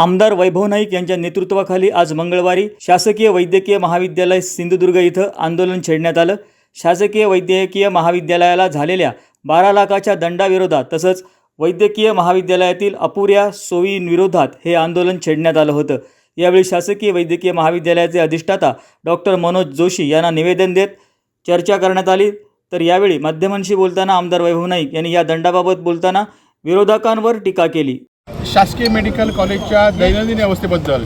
आमदार वैभव नाईक यांच्या नेतृत्वाखाली आज मंगळवारी शासकीय वैद्यकीय महाविद्यालय सिंधुदुर्ग इथं आंदोलन छेडण्यात आलं. शासकीय वैद्यकीय महाविद्यालयाला झालेल्या बारा लाखाच्या दंडाविरोधात तसंच वैद्यकीय महाविद्यालयातील अपुऱ्या सोयींविरोधात हे आंदोलन छेडण्यात आलं होतं. यावेळी शासकीय वैद्यकीय महाविद्यालयाचे अधिष्ठाता डॉक्टर मनोज जोशी यांना निवेदन देत चर्चा करण्यात आली. तर यावेळी माध्यमांशी बोलताना आमदार वैभव नाईक यांनी या दंडाबाबत बोलताना विरोधकांवर टीका केली. शासकीय मेडिकल कॉलेजच्या दैनंदिन अवस्थेबद्दल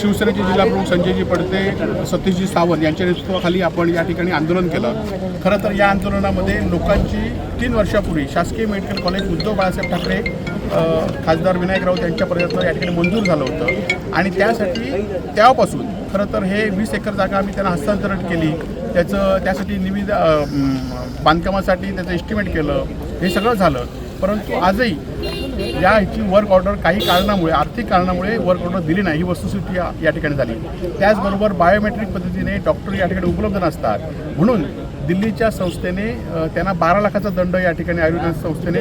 शिवसेनेचे जिल्हाप्रमुख संजयजी पडते सतीशजी सावंत यांच्या नेतृत्वाखाली आपण या ठिकाणी आंदोलन केलं. खरं तर या आंदोलनामध्ये लोकांची तीन वर्षापूर्वी शासकीय मेडिकल कॉलेज उद्धव बाळासाहेब ठाकरे खासदार विनायक राऊत यांच्या प्रयत्न या ठिकाणी मंजूर झालं होतं. आणि त्यासाठी तेव्हापासून खरं तर हे वीस एकर जागा आम्ही त्यांना हस्तांतरण केली. त्याचं त्यासाठी निविद बांधकामासाठी त्याचं एस्टिमेट केलं. हे सगळं झालं. परंतु आजही या ह्याची वर्क ऑर्डर काही कारणामुळे आर्थिक कारणामुळे वर्क ऑर्डर दिली नाही. ही वस्तुस्थिती या या ठिकाणी झाली. त्याचबरोबर बायोमेट्रिक पद्धतीने डॉक्टर या ठिकाणी उपलब्ध नसतात. म्हणून दिल्लीच्या संस्थेने त्यांना बारा लाखाचा दंड या ठिकाणी आयुर्वेद संस्थेने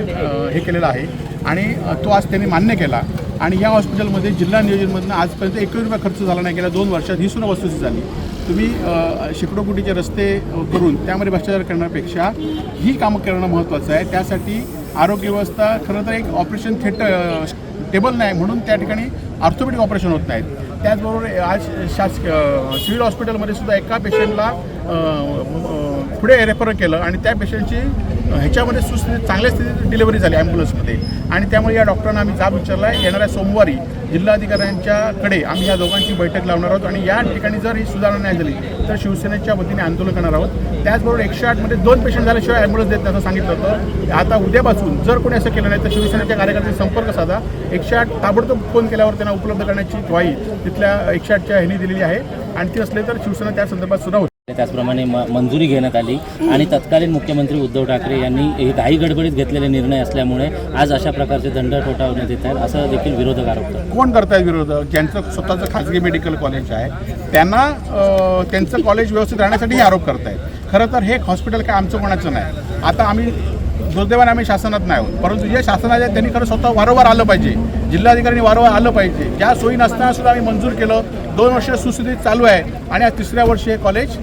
हे केलेला आहे. आणि तो आज त्यांनी मान्य केला. आणि या हॉस्पिटलमध्ये जिल्हा नियोजनमधनं आजपर्यंत एकही रुपया खर्च झाला नाही. गेल्या दोन वर्षात ही सुद्धा वस्तुस्थिती झाली. तुम्ही अ, शेकडो कोटीचे रस्ते करून त्यामध्ये भ्रष्टाचार करण्यापेक्षा ही कामं करणं महत्त्वाचं आहे. त्यासाठी आरोग्य व्यवस्था खरं तर एक ऑपरेशन थेटर टेबल नाही म्हणून त्या ठिकाणी ऑर्थोपेडिक ऑपरेशन होत नाहीत. त्याचबरोबर आज शासकीय सिव्हिल हॉस्पिटलमध्ये सुद्धा एका पेशंटला पुढे रेफर केलं आणि त्या पेशंटची ह्याच्यामध्ये सुस्थितीत चांगल्या स्थितीत डिलिव्हरी झाली ॲम्ब्युलन्समध्ये. आणि त्यामुळे या डॉक्टरांना आम्ही जाब विचारला आहे. येणाऱ्या सोमवारी जिल्हाधिकाऱ्यांच्याकडे आम्ही या दोघांची बैठक लावणार आहोत. आणि या ठिकाणी जर ही सुधारणा नाही झाली तर शिवसेनेच्या वतीने आंदोलन करणार आहोत. त्याचबरोबर एकशे आठमध्ये दोन पेशंट झाल्याशिवाय ॲम्ब्युलन्स देत नाही असं सांगितलं होतं. आता उद्यापासून जर कोणी असं केलं नाही तर शिवसेनेच्या कार्यकर्त्यांनी संपर्क साधा. एकशे आठ ताबडतोब फोन केल्यावर त्यांना उपलब्ध करण्याची ग्वाही तिथल्या एकशे आठच्या ह्यांनी दिलेली आहे. आणि ती असले तर शिवसेना त्या संदर्भात सुद्धा होती त्याचप्रमाणे म मंजुरी घेण्यात आली. आणि तत्कालीन मुख्यमंत्री उद्धव ठाकरे यांनी हे काही गडबडीत घेतलेले निर्णय असल्यामुळे आज अशा प्रकारचे दंड ठोठावण्यात येत आहेत असं देखील विरोधक आरोपतात कोण करतायत विरोधक? ज्यांचं स्वतःचं खाजगी मेडिकल कॉलेज आहे त्यांना त्यांचं कॉलेज व्यवस्थित राहण्यासाठी हे आरोप करतायत. खरं तर हे हॉस्पिटल काय आमचं कोणाचं नाही? आता आम्ही दुर्दैवाने आम्ही शासनात नाही आहोत परंतु जे शासनाचे आहेत त्यांनी खरं स्वतः वारंवार आलं पाहिजे. जिल्हाधिकाऱ्यांनी वारंवार आलं पाहिजे. ज्या सोयी नसताना सुद्धा आम्ही मंजूर केलं. दोन वर्ष सुस्थितीत चालू आहे. आणि आज तिसऱ्या वर्षी हे कॉलेज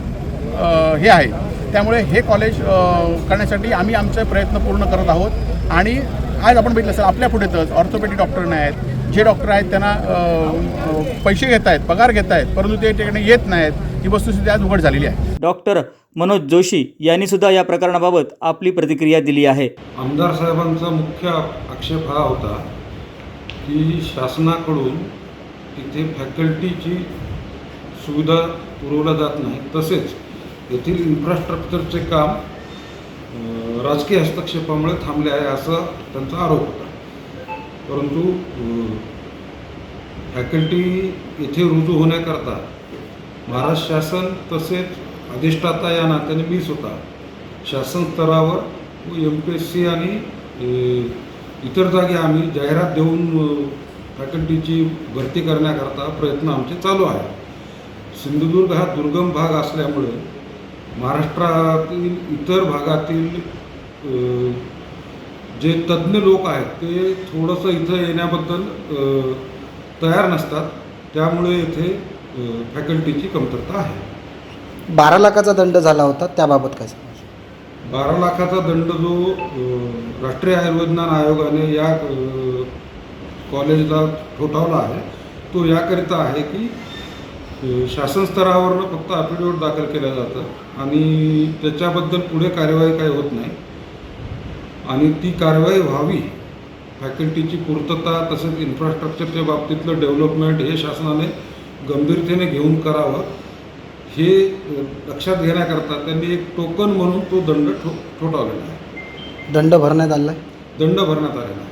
हे आहे. त्यामुळे हे कॉलेज करण्यासाठी आम्ही आमचे प्रयत्न पूर्ण करत आहोत. आणि आज आपण बघितलं असेल आपल्या पुढेच ऑर्थोपेडिक डॉक्टर नाही आहेत. जे डॉक्टर आहेत त्यांना पैसे घेत आहेत पगार घेत आहेत परंतु ते ठिकाणी येत नाहीत. ही वस्तुस्थिती आज उघड झालेली आहे. डॉक्टर मनोज जोशी यांनी सुद्धा या प्रकरणाबाबत आपली प्रतिक्रिया दिली आहे. आमदार साहेबांचा मुख्य आक्षेप हा होता की शासनाकडून तिथे फॅकल्टीची सुविधा पुरवल्या जात नाही तसेच येथील इन्फ्रास्ट्रक्चरचे काम राजकीय हस्तक्षेपामुळे थांबले आहे असा त्यांचा आरोप होता. परंतु फॅकल्टी येथे रुजू होण्याकरता महाराष्ट्र शासन तसेच अधिष्ठाता या नात्याने मी स्वतः शासन स्तरावर व एम पी एस सी आणि इतर जागी आम्ही जाहिरात देऊन फॅकल्टीची भरती करण्याकरता प्रयत्न आमचे चालू आहे सिंधुदुर्ग हा दुर्गम भाग असल्यामुळे महाराष्ट्रातील इतर भागातील जे तज्ज्ञ लोक आहेत ते थोडंसं इथं येण्याबद्दल तयार नसतात त्यामुळे अ, फॅकल्टीची कमतरता आहे बारा लाखाचा दंड झाला होता त्याबाबत काय? बारा लाखाचा दंड जो राष्ट्रीय आयुर्विज्ञान आयोगाने या कॉलेजला ठोठावला आहे तो याकरिता आहे की शासन स्तरावरनं फक्त अफिडेविट दाखल केलं जातं आणि त्याच्याबद्दल पुढे कार्यवाही काही होत नाही. आणि ती कारवाई व्हावी फॅकल्टीची पूर्तता तसेच इन्फ्रास्ट्रक्चरच्या बाबतीतलं डेव्हलपमेंट हे शासनाने गंभीरतेने घेऊन करावं हे लक्षात घेण्याकरता त्यांनी एक टोकन म्हणून तो दंड ठो ठोठावलेला आहे. दंड भरण्यात आला दंड भरण्यात आलेला आहे.